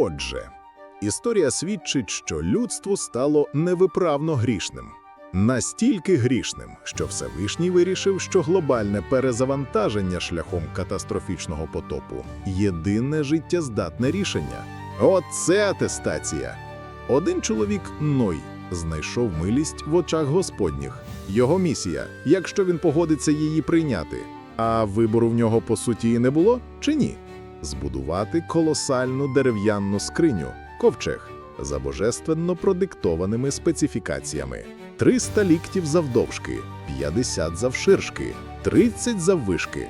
Отже, історія свідчить, що людство стало невиправно грішним. Настільки грішним, що Всевишній вирішив, що глобальне перезавантаження шляхом катастрофічного потопу єдине життєздатне рішення. Оце атестація. Один чоловік Ной знайшов милість в очах Господніх. Його місія, якщо він погодиться її прийняти. А вибору в нього по суті і не було чи ні? Збудувати колосальну дерев'яну скриню ковчег за божественно продиктованими специфікаціями: 300 ліктів завдовжки, 50 завширшки, 30 заввишки.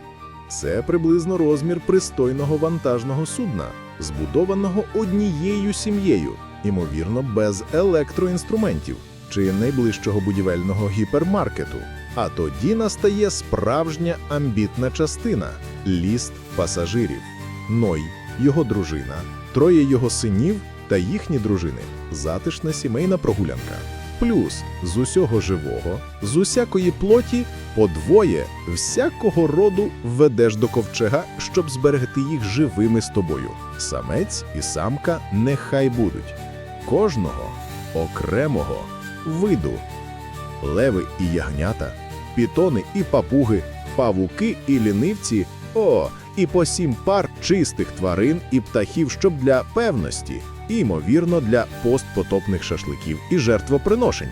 Це приблизно розмір пристойного вантажного судна, збудованого однією сім'єю, ймовірно, без електроінструментів чи найближчого будівельного гіпермаркету. А тоді настає справжня амбітна частина ліст пасажирів. Ной, його дружина, троє його синів та їхні дружини. Затишна сімейна прогулянка. Плюс з усього живого, з усякої плоті по двоє всякого роду ведеш до ковчега, щоб зберегти їх живими з тобою. Самець і самка нехай будуть. Кожного окремого виду. Леви і ягнята, пітони і папуги, павуки і лінивці, о, і по сім пар чистих тварин і птахів, щоб для певності, і, ймовірно, для постпотопних шашликів і жертвоприношень.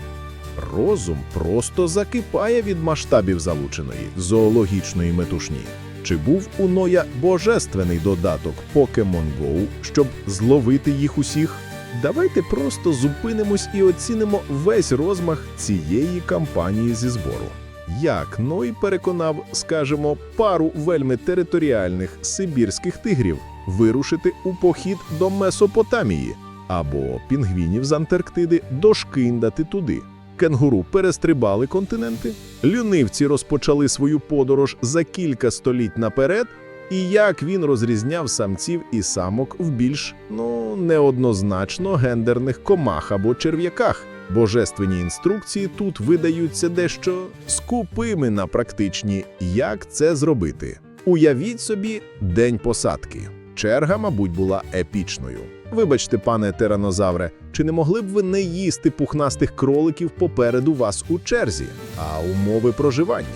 Розум просто закипає від масштабів залученої зоологічної метушні. Чи був у Ноя божественний додаток Pokemon Go, щоб зловити їх усіх? Давайте просто зупинимось і оцінимо весь розмах цієї кампанії зі збору. Як Ной переконав, скажімо, пару вельми територіальних сибірських тигрів вирушити у похід до Месопотамії, або пінгвінів з Антарктиди дошкиндати туди. Кенгуру перестрибали континенти, лінивці розпочали свою подорож за кілька століть наперед, і як він розрізняв самців і самок в більш ну неоднозначно гендерних комах або черв'яках. Божественні інструкції тут видаються дещо скупими на практичні, як це зробити. Уявіть собі день посадки. Черга, мабуть, була епічною. Вибачте, пане тиранозавре, чи не могли б ви не їсти пухнастих кроликів попереду вас у черзі? А умови проживання?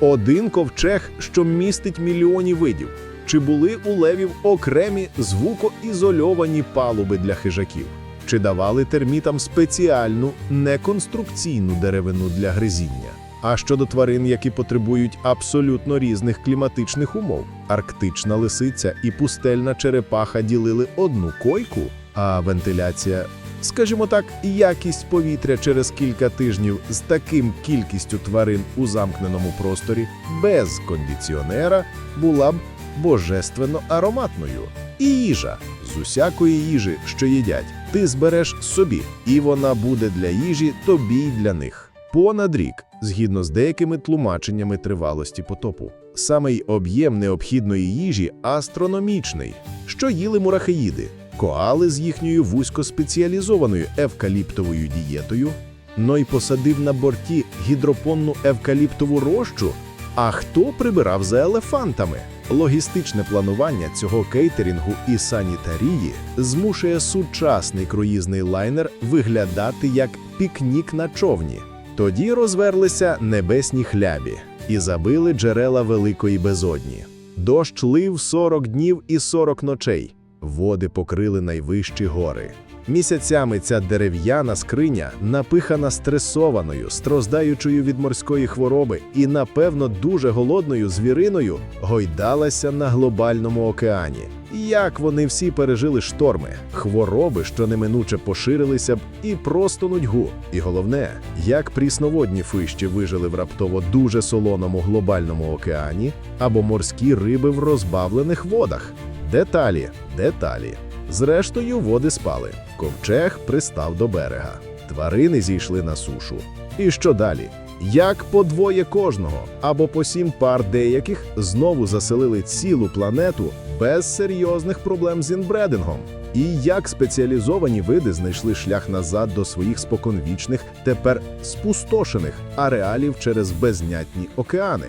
Один ковчег, що містить мільйонів видів. Чи були у левів окремі звукоізольовані палуби для хижаків? Чи давали термітам спеціальну неконструкційну деревину для гризіння? А щодо тварин, які потребують абсолютно різних кліматичних умов, арктична лисиця і пустельна черепаха ділили одну койку, а вентиляція, скажімо так, якість повітря через кілька тижнів з таким кількістю тварин у замкненому просторі без кондиціонера була б божественно ароматною. І їжа з усякої їжі, що їдять, ти збереш собі, і вона буде для їжі тобі й для них. Понад рік, згідно з деякими тлумаченнями тривалості потопу. Саме й об'єм необхідної їжі астрономічний, що їли мурахеїди, коали з їхньою вузькоспеціалізованою евкаліптовою дієтою, Ной посадив на борті гідропонну евкаліптову рощу. А хто прибирав за елефантами? Логістичне планування цього кейтерінгу і санітарії змушує сучасний круїзний лайнер виглядати як пікнік на човні. Тоді розверлися небесні хлябі і забили джерела великої безодні. Дощ лив 40 днів і 40 ночей. Води покрили найвищі гори. Місяцями ця дерев'яна скриня, напихана стресованою, страждаючою від морської хвороби і, напевно, дуже голодною звіриною, гойдалася на глобальному океані. Як вони всі пережили шторми, хвороби, що неминуче поширилися б, і просто нудьгу. І головне, як прісноводні фищі вижили в раптово дуже солоному глобальному океані, або морські риби в розбавлених водах. Деталі, деталі. Зрештою, води спали. Ковчег пристав до берега. Тварини зійшли на сушу. І що далі? Як по двоє кожного або по сім пар деяких знову заселили цілу планету без серйозних проблем з інбредингом? І як спеціалізовані види знайшли шлях назад до своїх споконвічних, тепер спустошених ареалів через безнятні океани?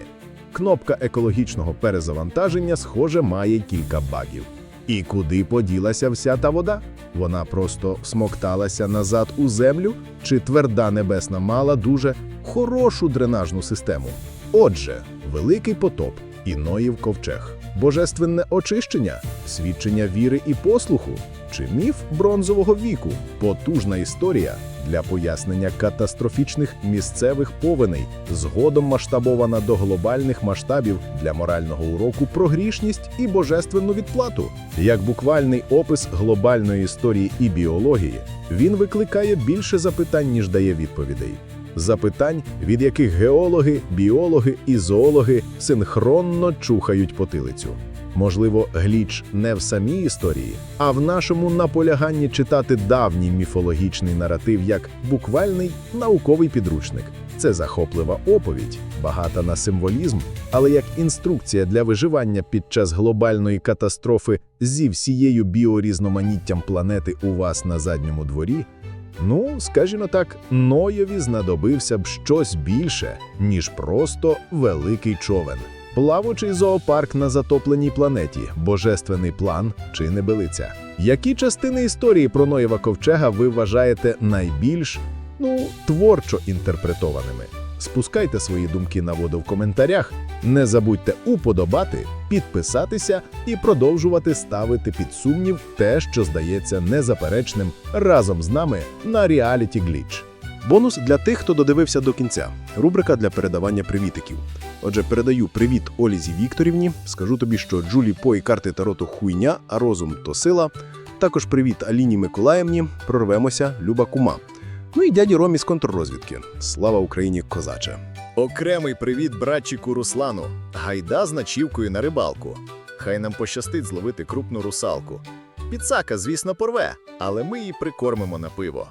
Кнопка екологічного перезавантаження, схоже, має кілька багів. І куди поділася вся та вода? Вона просто смокталася назад у землю, чи тверда небесна мала дуже хорошу дренажну систему. Отже, великий потоп і Ноїв ковчег, божественне очищення, свідчення віри і послуху, чи міф бронзового віку, потужна історія для пояснення катастрофічних місцевих повеней, згодом масштабована до глобальних масштабів для морального уроку про грішність і божественну відплату. Як буквальний опис глобальної історії і біології, він викликає більше запитань, ніж дає відповідей. Запитань, від яких геологи, біологи і зоологи синхронно чухають потилицю. Можливо, гліч не в самій історії, а в нашому наполяганні читати давній міфологічний наратив як буквальний науковий підручник. Це захоплива оповідь, багата на символізм, але як інструкція для виживання під час глобальної катастрофи зі всією біорізноманіттям планети у вас на задньому дворі. Ну, скажімо так, Ноєві знадобився б щось більше, ніж просто великий човен. Плавучий зоопарк на затопленій планеті, божественний план чи небелиця. Які частини історії про Ноєва ковчега ви вважаєте найбільш, ну, творчо інтерпретованими? Спускайте свої думки на воду в коментарях. Не забудьте уподобати, підписатися і продовжувати ставити під сумнів те, що здається незаперечним разом з нами на Reality Glitch. Бонус для тих, хто додивився до кінця. Рубрика для передавання привітиків. Отже, передаю привіт Олізі Вікторівні. Скажу тобі, що Джулі По і карти Тароту хуйня, а розум то сила. Також привіт Аліні Миколаївні. Прорвемося, Люба Кума. Ну і дяді Ромі з контррозвідки. Слава Україні, козаче! Окремий привіт братчику Руслану. Гайда з ночівкою на рибалку. Хай нам пощастить зловити крупну русалку. Підсака, звісно, порве, але ми її прикормимо на пиво.